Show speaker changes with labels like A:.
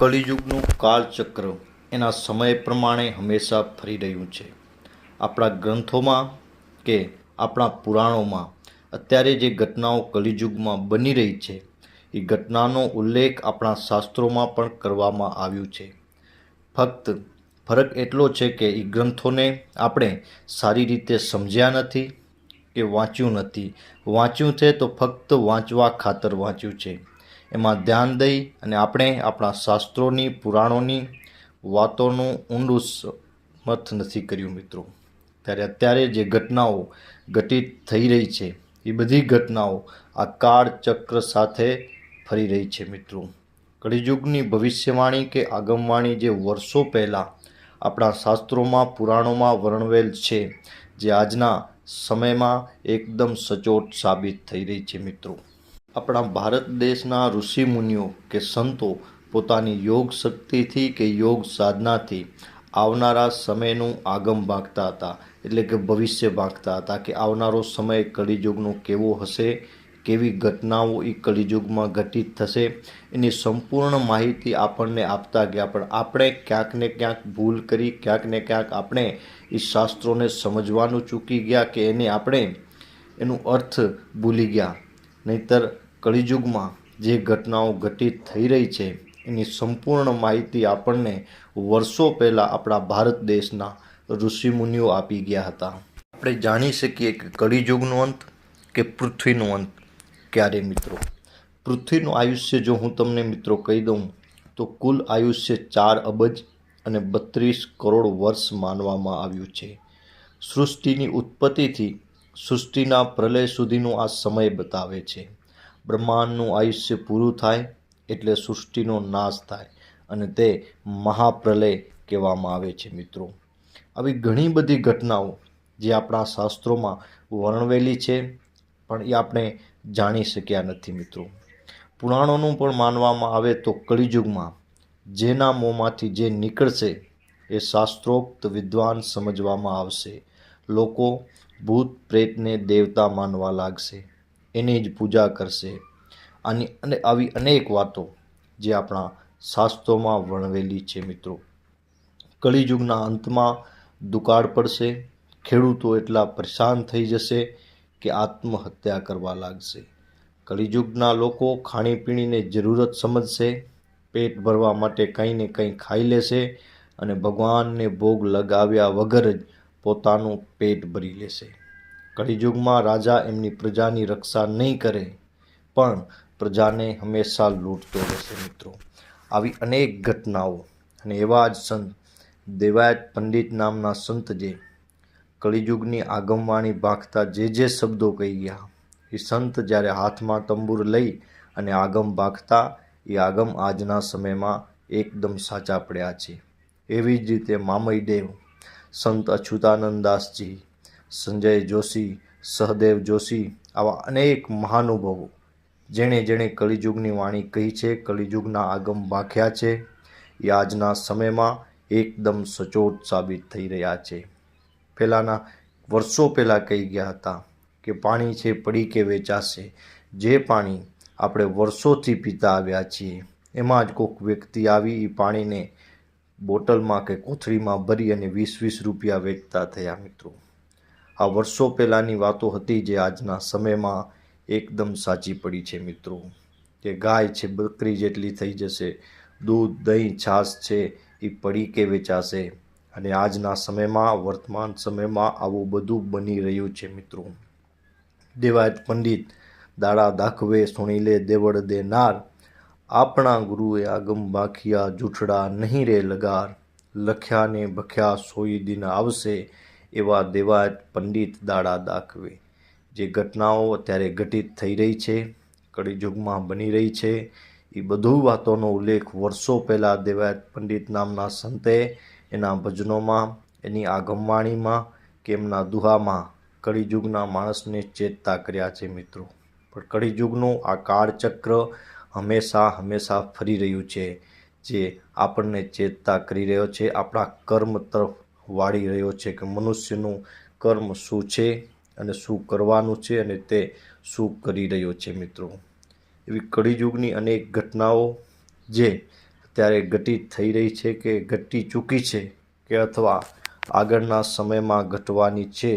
A: કલિયુગનું કાળચક્ર એના સમય પ્રમાણે હંમેશા ફરી રહ્યું છે. આપણા ગ્રંથોમાં કે આપણા પુરાણોમાં અત્યારે જે ઘટનાઓ કલિયુગમાં બની રહી છે, એ ઘટનાનો ઉલ્લેખ આપણા શાસ્ત્રોમાં પણ કરવામાં આવ્યું છે. ફક્ત ફરક એટલો છે કે એ ગ્રંથોને આપણે સારી રીતે સમજ્યા નથી કે વાંચ્યું નથી. વાંચ્યું છે તો ફક્ત વાંચવા ખાતર વાંચ્યું છે. એમાં ધ્યાન દઈ અને આપણે આપણા શાસ્ત્રોની, પુરાણોની વાતોનું ઊંડું મથ નથી કર્યું મિત્રો. ત્યારે અત્યારે જે ઘટનાઓ ઘટિત થઈ રહી છે, એ બધી ઘટનાઓ આ કાળ ચક્ર સાથે ફરી રહી છે મિત્રો. કળિયુગની ભવિષ્યવાણી કે આગમવાણી જે વર્ષો પહેલાં આપણા શાસ્ત્રોમાં, પુરાણોમાં વર્ણવેલ છે, જે આજના સમયમાં એકદમ સચોટ સાબિત થઈ રહી છે મિત્રો. આપણા ભારત દેશના ઋષિ મુનિઓ કે સંતો પોતાની યોગ શક્તિથી કે યોગ સાધનાથી આવનારા સમયનું આગમ ભાગતા હતા. એટલે કે ભવિષ્ય ભાગતા હતા કે આવનારો સમય કળિયુગનો કેવો હશે, કેવી ઘટનાઓ એ કલિયુગમાં ઘટિત થશે, એની સંપૂર્ણ માહિતી આપણને આપતા ગયા. પણ આપણે ક્યાંક ને ક્યાંક ભૂલ કરી, ક્યાંક ને ક્યાંક આપણે એ શાસ્ત્રોને સમજવાનું ચૂકી ગયા કે એને આપણે એનું અર્થ ભૂલી ગયા. નહીતર કલિયુગમાં જે ઘટનાઓ ઘટિત થઈ રહી છે, એની સંપૂર્ણ માહિતી આપણને વર્ષો પહેલાં આપણા ભારત દેશના ઋષિમુનિઓ આપી ગયા હતા. આપણે જાણી શકીએ કે કળિયુગનો અંત કે પૃથ્વીનો અંત? ક્યારે મિત્રો? પૃથ્વીનું આયુષ્ય જો હું તમને મિત્રો કહી દઉં, તો કુલ આયુષ્ય ચાર અબજ અને બત્રીસ કરોડ વર્ષ માનવામાં આવ્યું છે. સૃષ્ટિની ઉત્પત્તિથી સૃષ્ટિના પ્રલય સુધીનો આ સમય બતાવે છે. બ્રહ્માંડનું આયુષ્ય પૂરું થાય એટલે સૃષ્ટિનો નાશ થાય અને તે મહાપ્રલય કહેવામાં આવે છે મિત્રો. આવી ઘણી બધી ઘટનાઓ જે આપણા શાસ્ત્રોમાં વર્ણવેલી છે પણ એ આપણે જાણી શક્યા નથી મિત્રો. પુરાણોનું પણ માનવામાં આવે તો કળિયુગમાં જેના મોંમાંથી જે નીકળશે એ શાસ્ત્રોક્ત વિદ્વાન સમજવામાં આવશે. લોકો ભૂત પ્રેતને દેવતા માનવા લાગશે. એની જ પૂજા કરશે. આની અને આવી અનેક વાતો જે આપણા શાસ્ત્રોમાં વર્ણવેલી છે મિત્રો. કળીયુગના અંતમાં દુકાળ પડશે, ખેડૂતો એટલા પરેશાન થઈ જશે કે આત્મહત્યા કરવા લાગશે. કળીયુગના લોકો ખાણીપીણીને જરૂરત સમજશે, પેટ ભરવા માટે કંઈ ને કંઈ ખાઈ લેશે અને ભગવાનને ભોગ લગાવ્યા વગર જ પોતાનું પેટ ભરી લેશે. કલિયુગમાં રાજા એમની પ્રજાની રક્ષા નહીં કરે, પણ પ્રજાને હંમેશા લૂંટતો રહેશે મિત્રો. આવી અનેક ઘટનાઓ અને એવા જ સંત દેવાયત પંડિત નામના સંત જે કળિયુગની આગમવાણી ભાખતા જે જે શબ્દો કહી ગયા, એ સંત જ્યારે હાથમાં તંબુર લઈ અને આગમ ભાખતા એ આગમ આજના સમયમાં એકદમ સાચા પડ્યા છે. એવી જ રીતે મામયદેવ સંત અચ્યુતાનંદ દાસજી સંજય જોશી, સહદેવ જોશી આવા અનેક મહાનુભાવો જેણે જેણે કલિયુગની વાણી કહી છે, કલિયુગના આગમ ભાખ્યા છે. એ આજના સમયમાં એકદમ સચોટ સાબિત થઈ રહ્યા છે. પહેલાંના વર્ષો પહેલાં કહી ગયા હતા કે પાણી છે, પડી કે વેચાશે. જે પાણી આપણે વર્ષોથી પીતા આવ્યા છીએ, એમાં જ કોઈક વ્યક્તિ આવી એ પાણીને બોટલમાં કે કોથળીમાં ભરી અને વીસ વીસ રૂપિયા વેચતા થયા મિત્રો. આ વર્ષો પહેલાંની વાતો હતી જે આજના સમયમાં એકદમ સાચી પડી છે મિત્રો. કે ગાય છે, બકરી જેટલી થઈ જશે, દૂધ, દહીં, છાશ છે, એ પડી કે વેચાશે? અને આજના સમયમાં, વર્તમાન સમયમાં આવું બધું બની રહ્યું છે મિત્રો. દેવાયત પંડિત દાડા દાખવે, સુણી લે, દેવળ દેનાર આપણા ગુરુએ આગમ બાખિયા, જૂઠડા નહીં રે લગાર. લખ્યા ને ભખ્યા સોઈ દિન આવશે. એવા દેવાયત પંડિત દાડા દાખવે. જે ઘટનાઓ અત્યારે ઘટિત થઈ રહી છે, કળીયુગમાં બની રહી છે. એ બધું વાતોનો ઉલ્લેખ વર્ષો પહેલાં દેવાયત પંડિત નામના સંતે એના ભજનોમાં, એની આગમવાણીમાં કે એમના દુહામાં કળીયુગના માણસને ચેતતા કર્યા છે મિત્રો. પણ કળીયુગનું આ કાળચક્ર હંમેશા હંમેશા ફરી રહ્યું છે. જે આપણને ચેતતા કરી રહ્યો છે, આપણા કર્મ તરફ વાળી રહ્યો છે કે મનુષ્યનું કર્મ શું છે અને શું કરવાનું છે અને તે શું કરી રહ્યો છે મિત્રો? એવી કળીયુગની અનેક ઘટનાઓ જે અત્યારે ઘટિત થઈ રહી છે કે ઘટી ચૂકી છે કે અથવા આગળના સમયમાં ઘટવાની છે